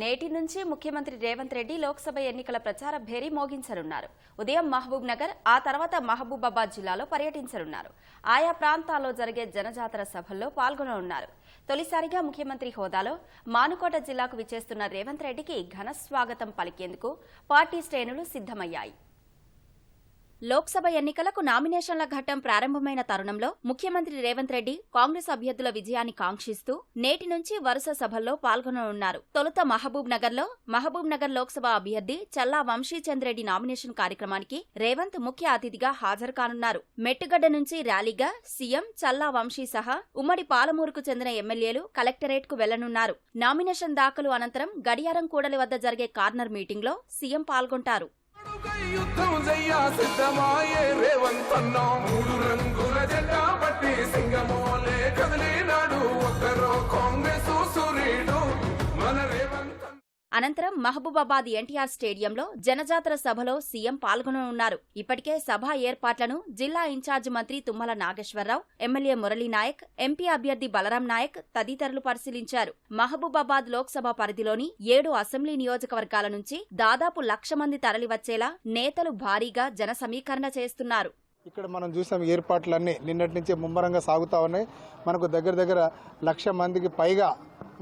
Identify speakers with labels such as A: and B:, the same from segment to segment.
A: నేటి నుంచి ముఖ్యమంత్రి రేవంత్ రెడ్డి లోక్సభ ఎన్నికల ప్రచార భేరీ మోగించనున్నారు. ఉదయం మహబూబ్ నగర్ ఆ తర్వాత మహబూబాబాద్ జిల్లాలో పర్యటించనున్నారు. ఆయా ప్రాంతాల్లో జరిగే జనజాతర సభల్లో పాల్గొననున్నారు. తొలిసారిగా ముఖ్యమంత్రి హోదాలో మానుకోట జిల్లాకు విచ్చేస్తున్న రేవంత్ రెడ్డికి ఘన స్వాగతం పలికేందుకు పార్టీ శ్రేణులు సిద్ధమయ్యాయి. లోక్సభ ఎన్నికలకు నామినేషన్ల ఘట్టం ప్రారంభమైన తరుణంలో ముఖ్యమంత్రి రేవంత్ రెడ్డి కాంగ్రెస్ అభ్యర్థుల విజయాన్ని కాంక్షిస్తూ నేటి నుంచి వరుస సభల్లో పాల్గొననున్నారు. తొలుత మహబూబ్ నగర్లో మహబూబ్ నగర్ లోక్సభ అభ్యర్థి చల్లా వంశీచంద్రెడ్డి నామినేషన్ కార్యక్రమానికి రేవంత్ ముఖ్య అతిథిగా హాజరు కానున్నారు మెట్టుగడ్డ నుంచి ర్యాలీగా సీఎం చల్లా వంశీ సహా ఉమ్మడి పాలమూరుకు చెందిన ఎమ్మెల్యేలు కలెక్టరేట్కు వెళ్ళనున్నారు. నామినేషన్ దాఖలు అనంతరం గడియారం కూడలి వద్ద జరిగే కార్నర్ మీటింగ్లో సీఎం పాల్గొంటారు.
B: యుద్ధం చెయ్య సిద్ధమాయే రేవంతన్నా. మూడు రంగుల జెండా
A: అనంతరం మహబూబాబాద్ ఎన్టీఆర్ స్టేడియంలో జనజాతర సభలో సీఎం పాల్గొననున్నారు. ఇప్పటికే సభ ఏర్పాట్లను జిల్లా ఇన్ఛార్జ్ మంత్రి తుమ్మల నాగేశ్వరరావు ఎమ్మెల్యే మురళీ నాయక్ ఎంపీ అభ్యర్థి బలరాం నాయక్ తదితరులు పరిశీలించారు. మహబూబాబాద్ లోక్సభ పరిధిలోని ఏడు అసెంబ్లీ నియోజకవర్గాల నుంచి దాదాపు లక్ష మంది తరలివచ్చేలా నేతలు భారీగా జన సమీకరణ చేస్తున్నారు.
C: ఇక్కడ మనం చూసాం ఏర్పాట్లన్నీ నిన్నటి నుంచే ముమ్మరంగా సాగుతా ఉన్నాయి. మనకు దగ్గర దగ్గర లక్ష మందికి పైగా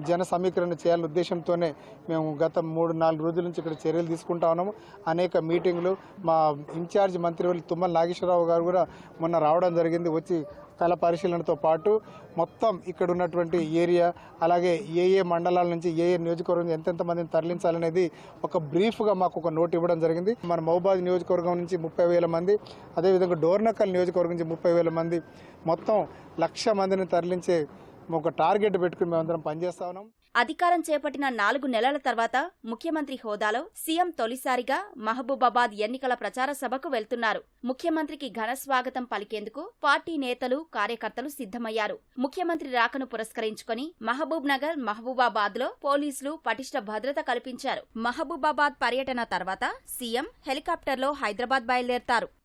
C: జన సమీకరణ చేయాలనే ఉద్దేశంతోనే మేము గత మూడు నాలుగు రోజుల నుంచి ఇక్కడ చర్యలు తీసుకుంటా ఉన్నాము. అనేక మీటింగ్లు మా ఇన్ఛార్జ్ మంత్రివర్యులు తుమ్మల నాగేశ్వరరావు గారు కూడా మొన్న రావడం జరిగింది. వచ్చి స్థల పరిశీలనతో పాటు మొత్తం ఇక్కడ ఉన్నటువంటి ఏరియా అలాగే ఏ ఏ మండలాల నుంచి ఏ ఏ నియోజకవర్గం ఎంతెంత మందిని తరలించాలనేది ఒక బ్రీఫ్గా మాకు ఒక నోట్ ఇవ్వడం జరిగింది. మన మహబాద్ నియోజకవర్గం నుంచి ముప్పై వేల మంది అదేవిధంగా డోర్నకల్ నియోజకవర్గం నుంచి ముప్పై వేల మంది మొత్తం లక్ష మందిని తరలించే ఒక టార్గెట్ పెట్టుకుని మేమందరం పనిచేస్తా ఉన్నాం.
A: అధికారం చేపట్టిన నాలుగు నెలల తర్వాత ముఖ్యమంత్రి హోదాలో సీఎం తొలిసారిగా మహబూబాబాద్ ఎన్నికల ప్రచార సభకు వెళ్తున్నారు. ముఖ్యమంత్రికి ఘన స్వాగతం పలికేందుకు పార్టీ నేతలు కార్యకర్తలు సిద్ధమయ్యారు. ముఖ్యమంత్రి రాకను పురస్కరించుకొని మహబూబ్ నగర్ మహబూబాబాద్లో పోలీసులు పటిష్ట భద్రత కల్పించారు. మహబూబాబాద్ పర్యటన తర్వాత సీఎం హెలికాప్టర్లో హైదరాబాద్ బయలుదేరతారు.